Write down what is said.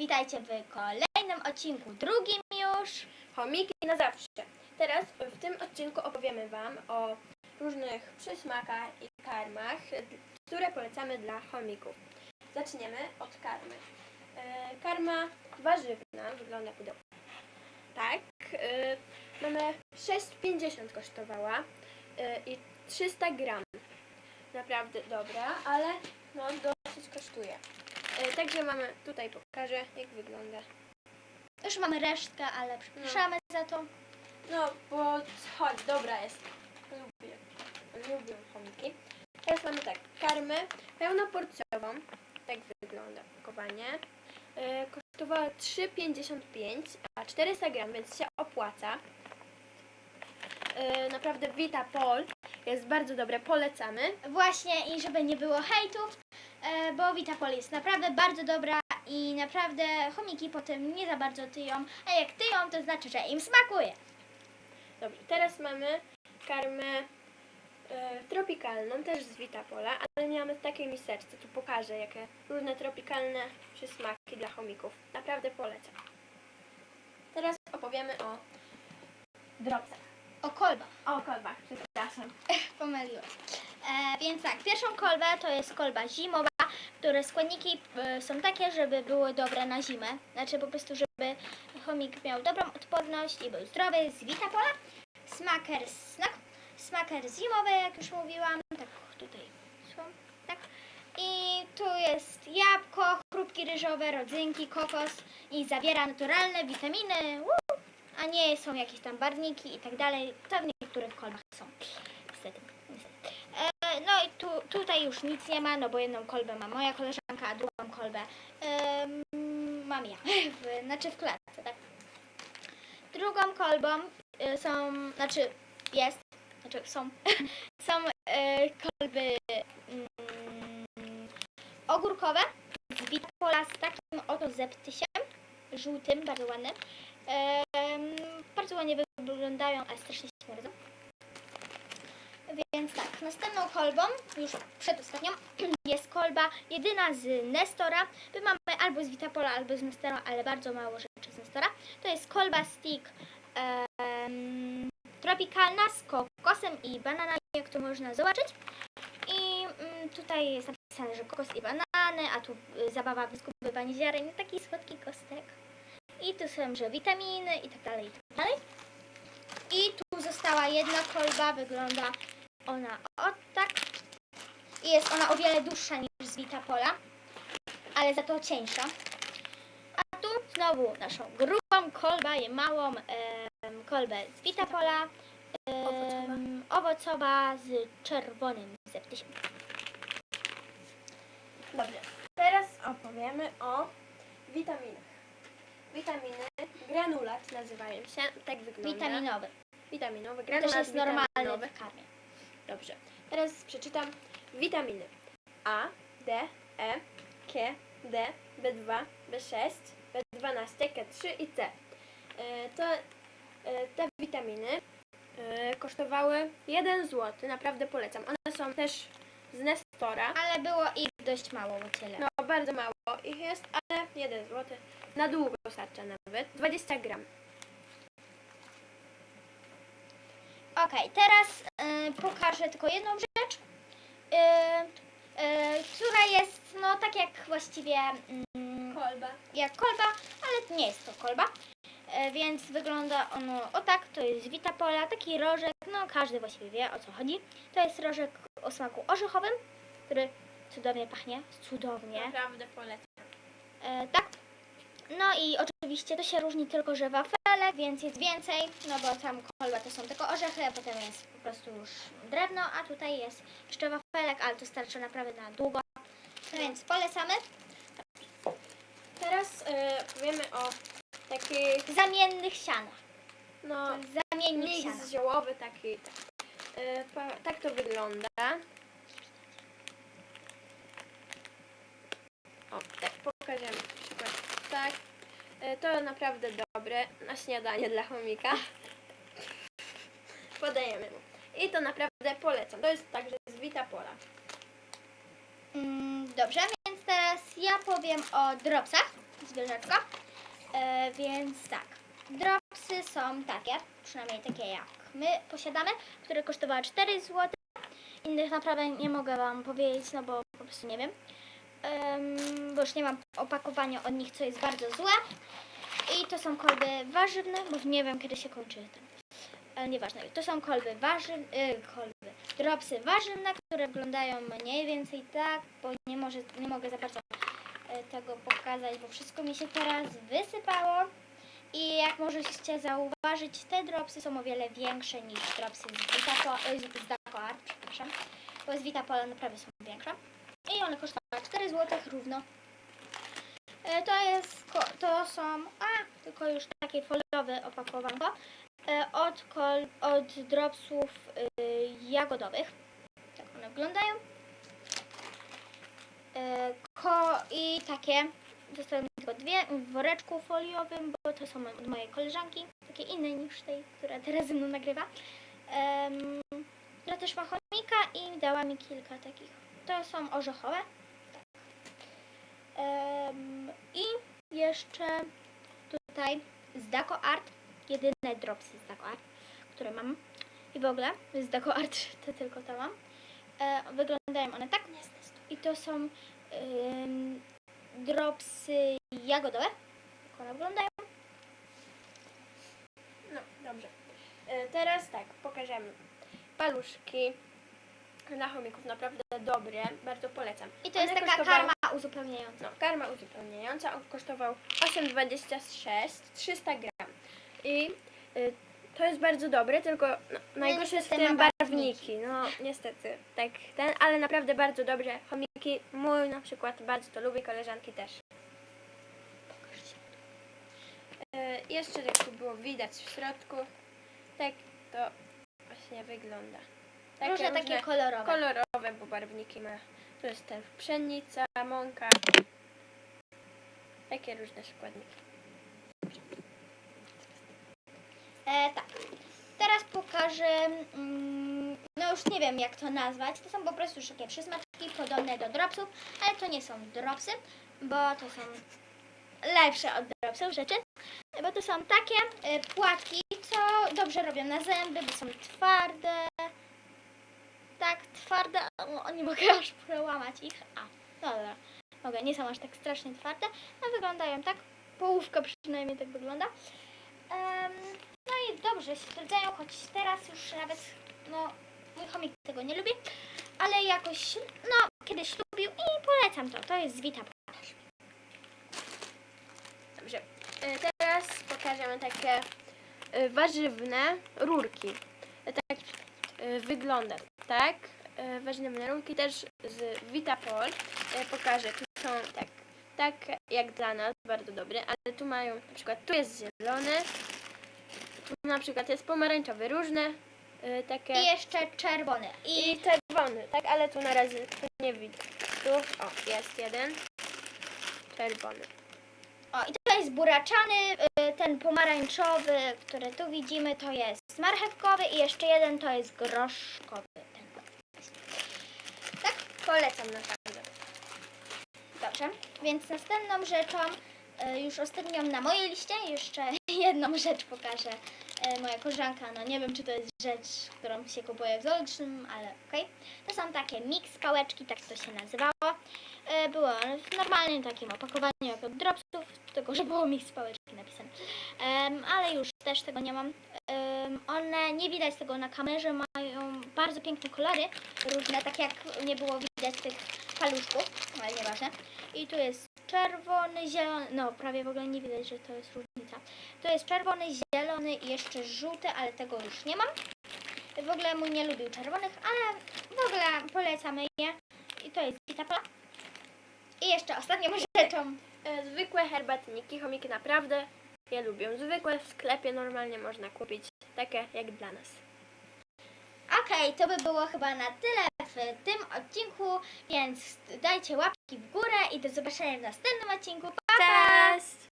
witajcie w kolejnym odcinku, drugim już. Chomiki na zawsze. Teraz w tym odcinku opowiemy Wam o różnych przysmakach i karmach, które polecamy dla chomików. Zaczniemy od karmy. E, Karma warzywna wygląda pudełko. Tak. e, Mamy 6,50 kosztowała e, i 300 gram. Naprawdę dobra, ale no dosyć kosztuje. E, Także mamy, tutaj pokażę jak wygląda. Już mamy resztkę, ale przepraszamy za to. No, bo chodź, dobra jest. Lubię. Lubię chomiki. Teraz mamy tak, karmę pełnoporcjową. Tak wygląda pakowanie. Yy, kosztowała 3,55, a 400 gram, więc się opłaca. Yy, naprawdę Vita Pol jest bardzo dobre, polecamy. Właśnie i żeby nie było hejtów, e, bo Vitapol jest naprawdę bardzo dobra i naprawdę chomiki potem nie za bardzo tyją, a jak tyją to znaczy, że im smakuje. Dobrze, teraz mamy karmę e, tropikalną, też z Vitapola, ale mamy w takiej miseczce. Tu pokażę, jakie różne tropikalne przysmaki dla chomików. Naprawdę polecam. Teraz opowiemy o dropsach. O kolbach. O kolbach, przepraszam. Pomyliłam. E, więc tak, pierwszą kolbę to jest kolba zimowa, które składniki e, są takie, żeby były dobre na zimę. Znaczy po prostu, żeby chomik miał dobrą odporność i był zdrowy z Vitapola. Smaker snack, smaker zimowy, jak już mówiłam. Tak, tutaj są, tak. I tu jest jabłko, chrupki ryżowe, rodzynki, kokos i zawiera naturalne witaminy. Woo! A nie są jakieś tam barwniki i tak dalej. To w niektórych kolbach są. Niestety. niestety. E, no i tu, tutaj już nic nie ma, no bo jedną kolbę ma moja koleżanka, a drugą kolbę em, mam ja. W, znaczy w klatce, tak. Drugą kolbą e, są, znaczy jest, znaczy są, są e, kolby mm, ogórkowe z Vitapola z takim oto zeptysiem, żółtym, bardzo ładnym. Em, bardzo ładnie wyglądają, ale strasznie śmierdzą. Więc tak, następną kolbą, już przedostatnią, jest kolba jedyna z Nestora. My mamy albo z Vitapola, albo z Nestora, ale bardzo mało rzeczy z Nestora. To jest kolba stick em, tropikalna z kokosem i bananami, jak to można zobaczyć. I mm, tutaj jest napisane, że kokos i banany, a tu y, zabawa w zgubywanie ziaren, taki słodki kostek. I tu są, że witaminy i tak dalej, i tak dalej. I tu została jedna kolba, wygląda ona o tak. I jest ona o wiele dłuższa niż z Vitapola, ale za to cieńsza. A tu znowu naszą grubą kolbę, małą em, kolbę z Vitapola, em, owocowa z czerwonym zeptysiem. Dobrze, teraz opowiemy o witaminach. Witaminy granulat nazywają się, tak wygląda. Witaminowy. Witaminowy, To granulat też jest normalny witaminowy. w karmie. Dobrze, teraz przeczytam witaminy A, D, E, K, D, B2, B6, B12, K3 i C. E, To, e, te witaminy e, kosztowały 1 zł, naprawdę polecam. One są też z Nestora. Ale było ich dość mało, bo tyle. No, bardzo mało ich jest, ale 1 zł. Na długo starcza nawet. 20 gram. Okej, teraz y, pokażę tylko jedną rzecz, y, y, która jest, no tak jak właściwie mm, Kolba. jak kolba, ale nie jest to kolba. Y, więc wygląda ono o tak, to jest Vitapola, taki rożek, no każdy właściwie wie o co chodzi. To jest rożek o smaku orzechowym, który cudownie pachnie, cudownie. Naprawdę polecam. E, tak. No i oczywiście to się różni tylko, że wafelek, więc jest więcej, no bo tam kolba to są tylko orzechy, a potem jest po prostu już drewno, a tutaj jest jeszcze wafelek, ale to starczy naprawdę na długo. No więc polecamy. Teraz e, powiemy o takich, Zamiennych sianach. no, Zamiennik siana. ziołowy taki. Tak. E, pa, tak to wygląda. O, tak, pokażemy przykład. Tak. E, to naprawdę dobre na śniadanie dla chomika. Podajemy mu. I to naprawdę polecam. To jest także z Vita Pola. Mm, dobrze, więc teraz ja powiem o dropsach zwierzaczka. E, więc tak, dropsy są takie, przynajmniej takie jak my posiadamy, które kosztowały 4 zł. Innych naprawdę nie mogę Wam powiedzieć, no bo po prostu nie wiem. Em, bo już nie mam opakowania od nich, co jest bardzo złe. I to są kolby warzywne, bo nie wiem kiedy się kończy ten. Ale nieważne. To są kolby warzywne, kolby, dropsy warzywne, które wyglądają mniej więcej tak, bo nie, może, nie mogę za bardzo e, tego pokazać, bo wszystko mi się teraz wysypało. I jak możecie zauważyć, te dropsy są o wiele większe niż dropsy z Vitapo, e, z Dacoar, przepraszam. Bo z Vitapola naprawdę są większe. I one kosztowały 4 zł równo. E, To jest, to są, a, tylko już takie foliowe opakowanko e, od, kol, od dropsów y, jagodowych. Tak one wyglądają. E, Ko, I takie, zostały mi tylko dwie w woreczku foliowym, bo to są od mojej koleżanki, takie inne niż tej, która teraz ze mną nagrywa. Która też ma chomika i dała mi kilka takich. To są orzechowe. Em, I jeszcze tutaj z Daco Art, jedyne dropsy z Daco Art, które mam. I w ogóle z Daco Art to tylko to mam. E, wyglądają one tak. I to są ym, dropsy jagodowe. Jak one wyglądają. No, dobrze. E, Teraz tak, pokażemy. Paluszki dla chomików naprawdę dobre, bardzo polecam. I to jest One taka kosztowały- karma uzupełniająca. No, karma uzupełniająca, on kosztował 8,26, 300 gram. I y, to jest bardzo dobre, tylko no, najgorsze jest w niestety tym ma barwniki. No niestety, tak ten, ale naprawdę bardzo dobrze. Chomiki, mój na przykład bardzo to lubi, koleżanki też. E, jeszcze jak tu było widać w środku, tak to właśnie wygląda. Takie Różne takie kolorowe. kolorowe, bo barwniki ma. Tu jest też pszenica, mąka. Takie różne składniki. E, tak. Teraz pokażę, mm, no już nie wiem jak to nazwać. To są po prostu już takie przysmaczki podobne do dropsów, ale to nie są dropsy, bo to są lepsze od dropsów rzeczy. Bo to są takie e, płatki, co dobrze robią na zęby, bo są twarde. Tak, twarde. O, nie mogę aż przełamać ich. A, no dobra. Mogę, nie są aż tak strasznie twarde. No wyglądają tak. Połówka przynajmniej tak wygląda. Em, no i dobrze się sprawdzają, choć teraz już nawet, no, mój chomik tego nie lubi, ale jakoś, no, kiedyś lubił i polecam to. To jest z Vita. Dobrze. E, Teraz pokażemy takie e, warzywne rurki. E, Tak e, wygląda, tak? E, Warzywne rurki też z Vitapol. E, Pokażę, tu są tak, tak jak dla nas, bardzo dobre, ale tu mają, na przykład tu jest zielony, tu na przykład jest pomarańczowy, różne e, takie. I jeszcze czerwony. I, I czerwony, tak? Ale tu na razie nie widać. Tu, o, jest jeden. Czerwony. o, i to jest buraczany, y, ten pomarańczowy, który tu widzimy, to jest marchewkowy i jeszcze jeden to jest groszkowy. Polecam naprawdę. Dobrze, więc następną rzeczą, e, już ostatnią na mojej liście, jeszcze jedną rzecz pokażę. E, Moja koleżanka, no nie wiem czy to jest rzecz, którą się kupuje w zoologicznym, ale okej. To są takie mix pałeczki, tak to się nazywało. E, Było w normalnym takim opakowaniu jak od dropsów, tylko że było mix pałeczki napisane. Ale już też tego nie mam. One, nie widać tego na kamerze, mają bardzo piękne kolory, różne, tak jak nie było widać tych paluszków, ale nieważne. I tu jest czerwony, zielony, no prawie w ogóle nie widać, że to jest różnica. To jest czerwony, zielony i jeszcze żółty, ale tego już nie mam. W ogóle mój nie lubił czerwonych, ale w ogóle polecamy je. I to jest Vitapla. I jeszcze ostatnią rzeczą. Zwykłe herbatniki, chomiki naprawdę je lubią. Zwykłe w sklepie normalnie można kupić. Takie jak dla nas. Okej, to by było chyba na tyle w tym odcinku, więc dajcie łapki w górę i do zobaczenia w następnym odcinku. Pa, pa! Cześć!